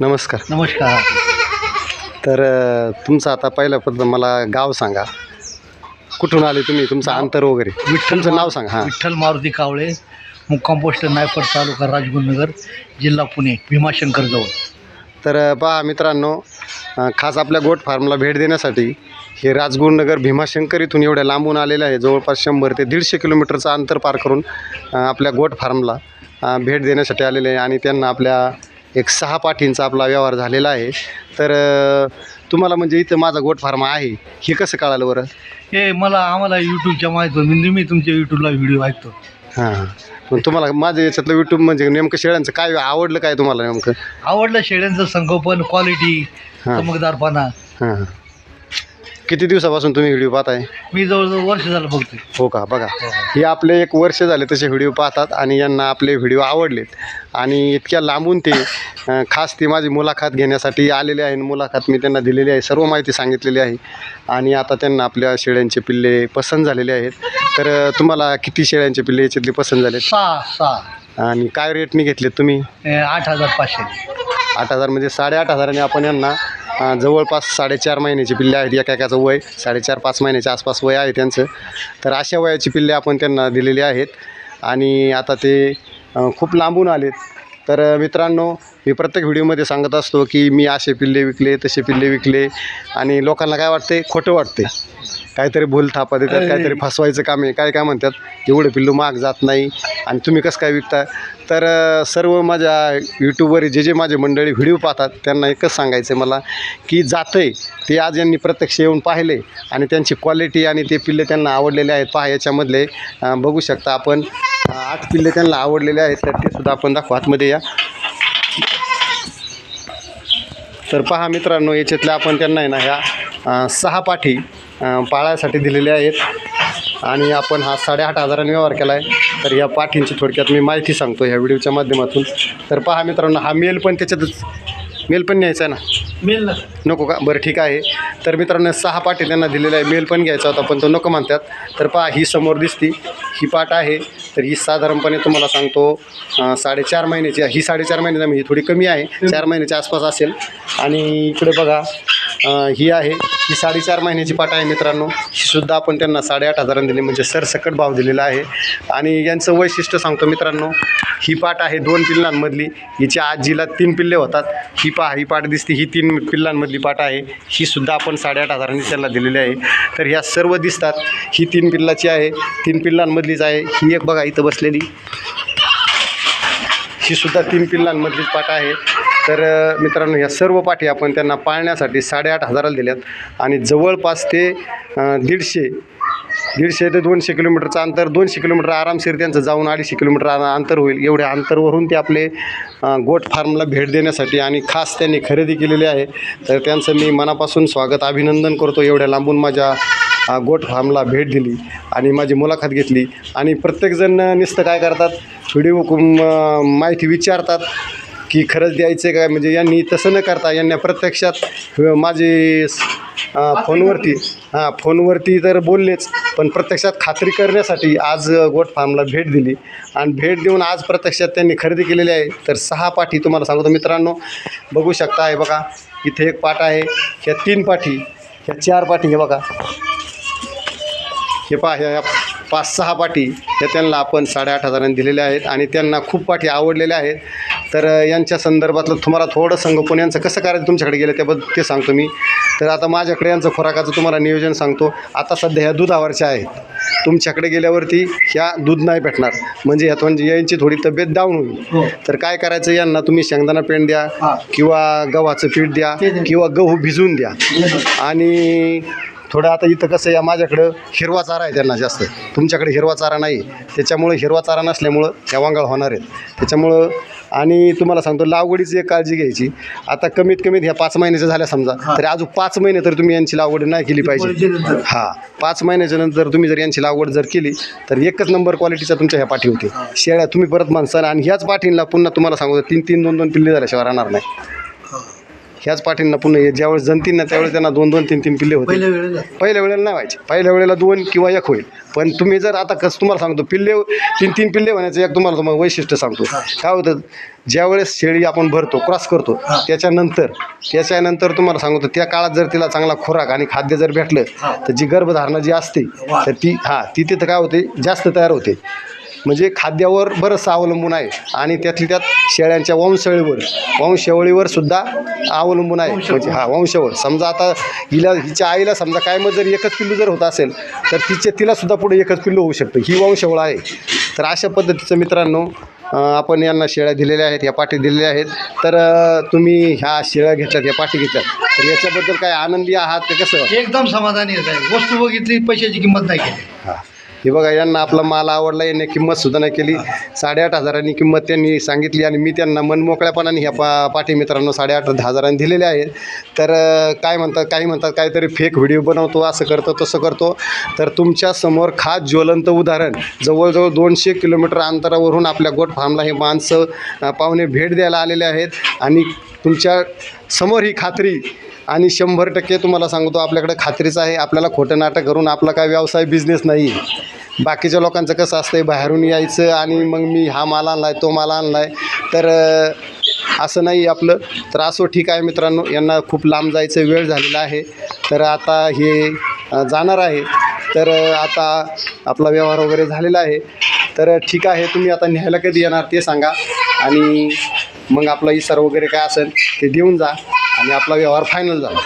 नमस्कार. नमस्कार. तर अ, तुमचं आता पहिलं पद्धत मला गाव सांगा. कुठून आले तुम्ही? तुमचं अंतर वगैरे. तुमचं नाव सांगा हां. विठ्ठल मारुती कावळे मुक्काम पोस्ट नायपट तालुका राजगुरुनगर जिल्हा पुणे भीमाशंकर जवळ. तर अ, पहा मित्रांनो अ, खास आपल्या गोट फार्मला भेट देण्यासाठी हे राजगुरुनगर भीमाशंकर इथून एवढ्या लांबून आलेलं आहे. जवळपास शंभर ते दीडशे किलोमीटरचं अंतर पार करून अ, आपल्या गोट फार्मला अ, भेट देण्यासाठी आलेले आहे. आणि त्यांना आपल्या एक सहा पाठींचा आपला व्यवहार झालेला आहे. तर तुम्हाला म्हणजे इथं माझा गोट फार्म आहे. हे कसं कळालं बरं? हे मला आम्हाला यूट्यूबच्या माहिती मी नेहमी तुमच्या यूट्यूबला व्हिडिओ ऐकतो. हां. हां पण तुम्हाला माझं याच्यातलं यूट्यूब म्हणजे नेमकं शेळ्यांचं काय आवडलं काय तुम्हाला नेमकं? आवडलं शेळ्यांचं संगोपन क्वालिटी हां. चमकदारपणा. हां. किती दिवसापासून तुम्ही व्हिडिओ पाहताय? मी जवळजवळ वर्ष झालं बघतोय. हो का? बघा. हे आपले एक वर्ष झाले तसे व्हिडिओ पाहतात आणि यांना आपले व्हिडिओ आवडलेत. आणि इतक्या लांबून ते अं, खास ती माझी मुलाखत घेण्यासाठी आलेले आहे मुलाखत मी त्यांना दिलेली आहे सर्व माहिती सांगितलेली आहे. आणि आता त्यांना आपल्या शेळ्यांचे पिल्ले पसंत झालेले आहेत. तर अं, तुम्हाला किती शेळ्यांचे पिल्ले याच्यातले पसंत झालेत? सहा सहा. आणि काय रेटने घेतलेत तुम्ही? आठ हजार पाचशे. आठ हजार म्हणजे साडेआठ हजाराने आपण यांना जवळपास साडेचार महिन्याची पिल्ले आहेत. एका एकाचं वय साडेचार पाच महिन्याच्या आसपास वय आहे त्यांचं. तर अशा वयाची पिल्ले आपण त्यांना दिलेली आहेत. आणि आता ते खूप लांबून आलेत. तर मित्रांनो मी प्रत्येक व्हिडिओमध्ये सांगत असतो की मी असे पिल्ले विकले तसे पिल्ले विकले. आणि लोकांना काय वाटते खोटं वाटते काहीतरी भूल थापा देतात काहीतरी फसवायचं काम आहे. काय काय म्हणतात? एवढं पिल्लू महाग जात नाही. आणि तुम्ही कसं काय विकता? तर सर्व माझ्या यूट्यूबवर जे जे माझे मंडळी व्हिडिओ पाहतात त्यांना एकच सांगायचं आहे मला की जातंय. ते आज यांनी प्रत्यक्ष येऊन पाहिले आणि त्यांची क्वालिटी आणि ते पिल्ले त्यांना आवडलेले आहेत. पहा याच्यामधले बघू शकता आपण. आठ पिल्ले त्यांना आवडलेले आहेत तर ते सुद्धा आपण दाखवू. आतमध्ये या. तर पहा मित्रांनो याच्यातल्या आपण त्यांना आहे ना ह्या सहा पाठी पाळायसाठी दिलेल्या आहेत. आणि आपण हा साडेआठ हजारांनी व्यवहार केला आहे तर या पाठींची थोडक्यात मी माहिती सांगतो ह्या व्हिडिओच्या माध्यमातून. तर पहा मित्रांनो हा मेल पण त्याच्यातच. मेल पण न्यायचा आहे ना? मिळेल ना. नको का? बरं ठीक आहे. तर मित्रांनो सहा पाटी त्यांना दिलेला आहे. मेल पण घ्यायचा होता पण तो नको म्हणतात. तर पहा ही समोर दिसती. ही पाट आहे तर ही साधारणपणे तुम्हाला सांगतो साडेचार महिन्याची ही साडेचार महिन्याची म्हणजे थोडी कमी आहे चार महिन्याच्या आसपास असेल. आणि इकडे बघा ही आहे ही साडेचार महिन्याची पाट आहे मित्रांनो. ही सुद्धा आपण त्यांना साडेआठ हजारांनी दिली म्हणजे सरसकट भाव दिलेला आहे. आणि यांचं वैशिष्ट्य सांगतो मित्रांनो ही पाट आहे दोन पिल्लांमधली. हिच्या आजीला तीन पिल्ले होतात. ही पा ही पाट दिसते ही तीन पिल्लांमधली पाट आहे. ही सुद्धा आपण साडेआठ हजारांनी त्यांना दिलेली आहे. तर ह्या सर्व दिसतात. ही तीन पिल्लाची आहे. तीन पिल्लांमधली पिल्लांमधलीच आहे. ही एक बघा इथं बसलेली. ही सुद्धा तीन पिल्लांमधलीच पाट आहे. तर मित्रांनो ह्या सर्व पाठी आपण त्यांना पाळण्यासाठी साडेआठ हजाराला दिल्यात. आणि जवळपास ते दीडशे दीडशे ते दोनशे किलोमीटरचं अंतर दोनशे किलोमीटर आरामशीर त्यांचं जाऊन अडीचशे किलोमीटर अंतर होईल. एवढ्या अंतरवरून ते आपले गोट फार्मला भेट देण्यासाठी आणि खास त्यांनी खरेदी केलेली आहे. तर त्यांचं मी मनापासून स्वागत अभिनंदन करतो एवढ्या लांबून माझ्या गोट फार्मला भेट दिली आणि माझी मुलाखत घेतली. आणि प्रत्येकजण नुसतं काय करतात व्हिडिओ माहिती विचारतात की खरंच द्यायचं काय म्हणजे यांनी तसं न करता यांना प्रत्यक्षात माझे फोनवरती हां फोनवरती तर बोललेच पण प्रत्यक्षात खात्री करण्यासाठी आज गोट फार्मला भेट दिली. आणि भेट देऊन आज प्रत्यक्षात त्यांनी खरेदी केलेली आहे. तर सहा पाठी तुम्हाला सांगतो मित्रांनो. बघू शकता आहे बघा इथे एक पाठ आहे ह्या तीन पाठी ह्या चार पाठी हे बघा. हे पहा ह्या पाच सहा पाटी ह्या त्यांना आपण साडेआठ हजारांनी दिलेल्या आहेत आणि त्यांना खूप पाठी आवडलेल्या आहेत. तर यांच्या संदर्भातलं तुम्हाला थोडं संगोपन यांचं कसं करायचं तुमच्याकडे गेलं त्याबद्दल ते सांगतो मी. तर आता माझ्याकडे यांचं खुराकाचं तुम्हाला नियोजन सांगतो. आता सध्या ह्या दुधावरच्या आहेत. तुमच्याकडे गेल्यावरती ह्या दूध नाही भेटणार. म्हणजे ह्यात म्हणजे यांची थोडी तब्येत डाऊन होईल. हो. तर काय करायचं यांना तुम्ही शेंगदाणा पेंड द्या हां. किंवा गव्हाचं पीठ द्या. किंवा गहू भिजवून द्या. आणि थोडं आता इथं कसं या माझ्याकडं हिरवा चारा आहे त्यांना जास्त. तुमच्याकडे हिरवा चारा नाही. त्याच्यामुळं हिरवा चारा नसल्यामुळं ह्या वांगाळ होणार आहेत. त्याच्यामुळं आणि तुम्हाला सांगतो लागवडीची एक काळजी घ्यायची. आता कमीत कमीत ह्या पाच महिन्याच्या झाल्या समजा तरी अजून पाच महिने तर तुम्ही यांची लागवड नाही केली पाहिजे. हां पाच महिन्याच्या नंतर तुम्ही जर यांची लागवड जर केली तर एकच नंबर क्वालिटीच्या तुमच्या ह्या पाठी होते. शेळ्या तुम्ही परत माणसाल आणि ह्याच पाठींना पुन्हा तुम्हाला सांगतो तीन तीन दोन दोन पिल्ले झाल्याशिवाय राहणार नाही. ह्याच पाठींना पुन्हा ज्यावेळेस जनतील ना त्यावेळेस त्यांना दोन दोन तीन तीन पिल्ले होते. पहिल्या वेळेला पहिल्या वेळेला नाही व्हायचे. पहिल्या वेळेला दोन किंवा एक होईल. पण तुम्ही जर आता कसं तुम्हाला सांगतो पिल्ले तीन तीन पिल्ले होण्याचं एक तुम्हाला तुम्हाला वैशिष्ट्य सांगतो. काय होतं ज्यावेळेस शेळी आपण भरतो क्रॉस करतो त्याच्यानंतर त्याच्यानंतर तुम्हाला सांगतो त्या काळात जर तिला चांगला खोराक आणि खाद्य जर भेटलं तर जी गर्भधारणा जी असते तर ती हां ती तिथं काय होते जास्त तयार होते. म्हणजे खाद्यावर बरंचसं अवलंबून आहे. आणि त्यातली त्यात शेळ्यांच्या वंशावळीवर वंशावळीवर सुद्धा अवलंबून आहे. म्हणजे हा वंशावळ. समजा आता हिला हिच्या आईला समजा काय मग जर एकच पिल्लू जर होत असेल तर तिचे तिला सुद्धा पुढे एकच पिल्लू होऊ शकतं. ही वंशावळ आहे. तर अशा पद्धतीचं मित्रांनो आपण यांना शेळ्या दिलेल्या आहेत या पाठी दिलेल्या आहेत. तर तुम्ही ह्या शेळ्या घेतल्यात या पाठी घेतल्यात. तर याच्याबद्दल काय आनंदी आहात ते कसं? एकदम समाधानी आहे वस्तू बघितली पैशाची किंमत नाही केली. हां. हे बघा यांना आपला माल आवडला यांनी किंमतसुद्धा नाही केली. साडेआठ हजारांनी किंमत त्यांनी सांगितली आणि मी त्यांना मनमोकळ्यापणाने ह्या पा पाठी मित्रांनो साडेआठ हजारांनी दिलेले आहेत. तर काय म्हणतात काही म्हणतात काहीतरी फेक व्हिडिओ बनवतो असं करतो तसं करतो. तर तुमच्यासमोर खास ज्वलंत उदाहरण जवळजवळ दोनशे किलोमीटर अंतरावरून आपल्या गोट फार्मला हे माणसं पाहुणे भेट द्यायला आलेले आहेत. आणि तुमच्यासमोर ही खात्री आणि शंभर टक्के तुम्हाला सांगतो आपल्याकडे खात्रीच आहे. आपल्याला खोटं नाटक करून आपला काय व्यवसाय बिझनेस नाही. आहे बाकीच्या लोकांचं कसं असतं बाहेरून यायचं आणि मग मी हा माल आणला आहे तो माल आणला आहे तर असं नाही आपलं. तर असो ठीक आहे मित्रांनो यांना खूप लांब जायचं वेळ झालेला आहे. तर आता हे जाणार आहे. तर आता आपला व्यवहार वगैरे झालेला आहे. तर ठीक आहे तुम्ही आता न्यायला कधी येणार ते सांगा. आणि मग आपला इसार वगैरे काय असेल ते देऊन जा. आणि आपला व्यवहार फायनल झाला.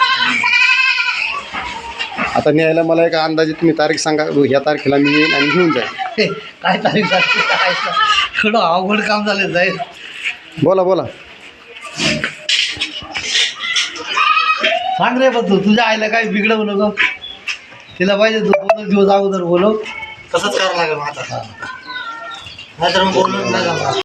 आता न्यायला मला एक अंदाजे तुम्ही तारीख सांगा ह्या तारखेला मी येईन आणि घेऊन जाईल काय तारीख सांगते काय सांग- थोडं अवघड काम झालं साहेब बोला बोला. सांग रे पण तू तुझ्या आईला काय बिघडवू नको. तिला पाहिजे तू दोन दिवस अगोदर बोलव. तसंच करावं लागेल मग आता. नाहीतर मग बोलून नाही